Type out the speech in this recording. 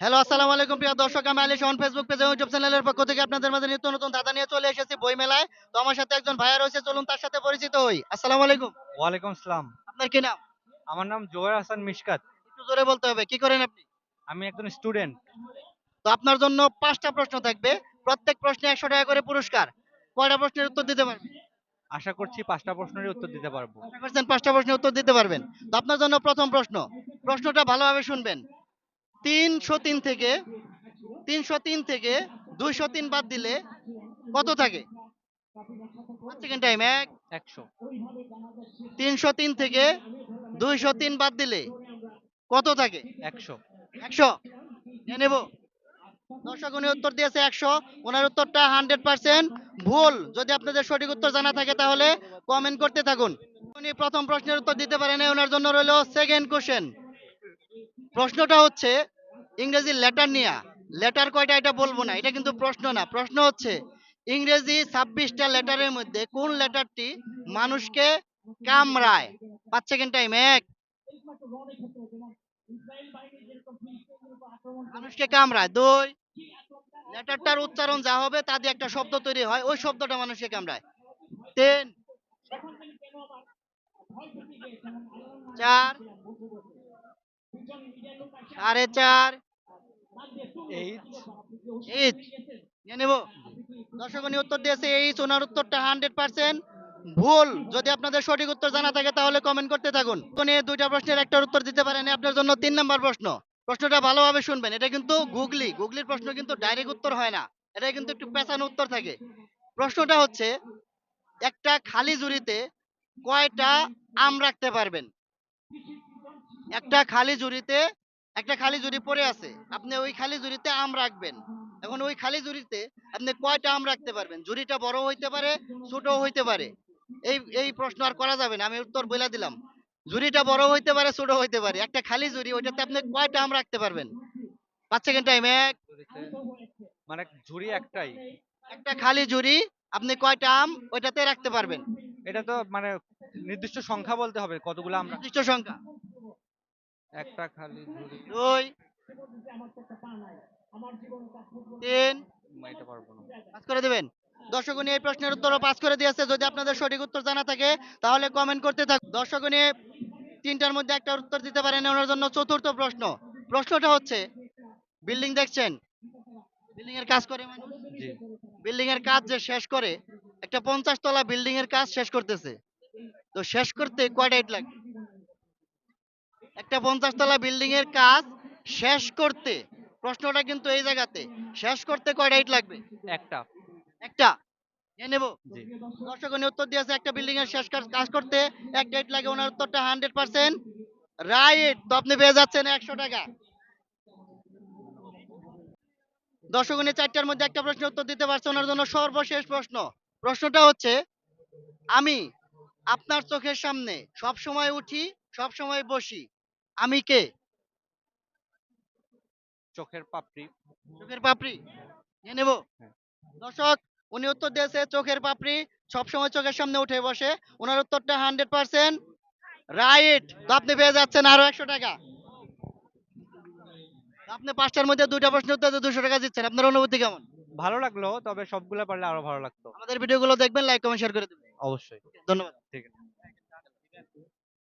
Hello আসসালামু আলাইকুম প্রিয় দর্শক আমি আলী শাহন ফেসবুক পেজ এবং ইউটিউব চ্যানেলের পক্ষ থেকে আপনাদের মাঝে নিত্য নতুন দাদা নিয়ে চলে এসেছি বই মেলায় তো আমার সাথে একজন ভাইয়া রয়েছে চলুন তার সাথে পরিচিত হই। আসসালামু আলাইকুম। ওয়ালাইকুম আসসালাম আপনার কি নাম? আমার নাম জোয়ার হাসান মিশকাত। একটু জোরে বলতে হবে কি করেন আপনি? আমি একজন স্টুডেন্ট তো আপনার জন্য পাঁচটা প্রশ্ন থাকবে প্রত্যেক প্রশ্নে একশো টাকা করে পুরস্কার। কয়টা প্রশ্নের উত্তর দিতে পারবেন? আশা করছি পাঁচটা প্রশ্নের উত্তর দিতে পারব। আশা করছেন পাঁচটা প্রশ্নের উত্তর দিতে পারবেন। তো আপনার জন্য প্রথম প্রশ্ন প্রশ্নটা ভালোভাবে শুনবেন। তিনশো তিন থেকে তিনশো তিন থেকে দুইশো তিন বাদ দিলে কত থাকে? সেকেন্ড টাইম এক একশো। তিনশো তিন থেকে দুইশো তিন বাদ দিলে কত থাকে? একশো। একশো। নেব। দর্শক উনি উত্তর দিয়েছে একশো। ওনার উত্তরটা হান্ড্রেড পার্সেন্ট ভুল। যদি আপনাদের সঠিক উত্তর জানা থাকে তাহলে কমেন্ট করতে থাকুন। উনি প্রথম প্রশ্নের উত্তর দিতে পারেন ওনার জন্য রইল সেকেন্ড কোশ্চেন প্রশ্নটা হচ্ছে ইংরেজি লেটার নিয়ে। লেটার কয়টা এটা বলব না, এটা কিন্তু প্রশ্ন না। প্রশ্ন হচ্ছে, ইংরেজি ছাব্বিশটা লেটারের মধ্যে কোন লেটারটি মানুষকে কামড়ায়? পাঁচ সেকেন্ড টাইম এক। মানুষকে কামড়ায়, দুই। লেটারটার উচ্চারণ যা হবে তা দিয়ে একটা শব্দ তৈরি হয়, ওই শব্দটা মানুষকে কামড়ায়। তিন। চার। সাড়ে চার। নেব। দর্শক উত্তর দিয়েছে এইচ ওনার উত্তরটা হান্ড্রেড পার্সেন্ট ভুল। যদি আপনাদের সঠিক উত্তর জানা থাকে, তাহলে কমেন্ট করতে থাকুন। দুইটা প্রশ্নের একটা উত্তর দিতে পারেন, আপনার জন্য তিন নাম্বার প্রশ্ন। প্রশ্নটা ভালোভাবে শুনবেন। এটা কিন্তু গুগলি। গুগলির প্রশ্ন কিন্তু ডাইরেক্ট উত্তর হয় না। এটা কিন্তু একটু পেঁচানো উত্তর থাকে। প্রশ্নটা হচ্ছে, একটা খালি জুড়িতে কয়টা আম রাখতে পারবেন? একটা খালি জুড়িতে একটা খালি জুড়ি পড়ে আছে। আপনি ওই খালি জুড়িতে আম রাখবেন। এখন ওই খালি জুড়িতে আপনি কয়টা আম রাখতে পারবেন? জুড়িটা বড় হইতে পারে ছোটও হইতে পারে। এই এই প্রশ্ন আর করা যাবে না আমি উত্তর বলে দিলাম। জুড়িটা বড় হইতে পারে ছোট হইতে পারে। একটা খালি জুড়ি ওইটাতে আপনি কয়টা আম রাখতে পারবেন? পাঁচ সেকেন্ড টাইম এক। মানে ঝুড়ি একটাই? একটা খালি জুড়ি আপনি কয়টা আম ওইটাতে রাখতে পারবেন? এটা তো মানে নির্দিষ্ট সংখ্যা বলতে হবে কতগুলো আমরা নির্দিষ্ট সংখ্যা। একটা খালি ঝুড়ি। দুই তিন। এটা পারব না। পাস করে দেবেন। দর্শক উনি এই প্রশ্নের উত্তরও পাস করে দিয়েছে। যদি আপনাদের সঠিক উত্তর জানা থাকে তাহলে কমেন্ট করতে থাকুন। দর্শক উনি তিনটার মধ্যে একটা উত্তর দিতে পারেন ওনার জন্য চতুর্থ প্রশ্ন। প্রশ্নটা হচ্ছে বিল্ডিং দেখছেন? বিল্ডিং এর কাজ করে মানুষ? বিল্ডিং এর কাজ যে শেষ করে একটা পঞ্চাশ তলা বিল্ডিং এর কাজ শেষ করতেছে। তো শেষ করতে কয়টা ইট লাগে একটা পঞ্চাশ তলা বিল্ডিং এর কাজ শেষ করতে প্রশ্নটা কিন্তু এই জায়গাতে শেষ করতে কয়টা ইট লাগবে? একটা। একটা। নেব। দর্শক উনি উত্তর দিয়েছে একটা বিল্ডিং এর শেষ কাজ কাজ করতে এক ডেট লাগে ওনার উত্তরটা হান্ড্রেড পার্সেন্ট রাইট। তো আপনি পেয়ে যাচ্ছেন একশো টাকা। দর্শক উনি চারটার মধ্যে একটা প্রশ্নের উত্তর দিতে পারছে ওনার জন্য সর্বশেষ প্রশ্ন। প্রশ্নটা হচ্ছে আমি আপনার চোখের সামনে সব সময় উঠি সব সময় বসি আমি কে? চোখের পাপড়ি। চোখের পাপড়ি? নিয়ে নেব। হ্যাঁ। দর্শক উনি উত্তর দিয়েছে চোখের পাপড়ি। সবসময় চোখের সামনে উঠে বসে। ওনার উত্তরটা হান্ড্রেড পার্সেন্ট রাইট। তো আপনি পেয়ে যাচ্ছেন আরও একশো টাকা। আপনি পাঁচটার মধ্যে দুইটা প্রশ্ন উত্তর দুশো টাকা দিচ্ছেন। আপনার অনুভূতি কেমন? ভালো লাগল তবে সবগুলা পারলে আরও ভালো লাগতো। আমাদের ভিডিওগুলো দেখবেন লাইক কমেন্ট শেয়ার করে দেবেন। অবশ্যই। ধন্যবাদ। ঠিক আছে।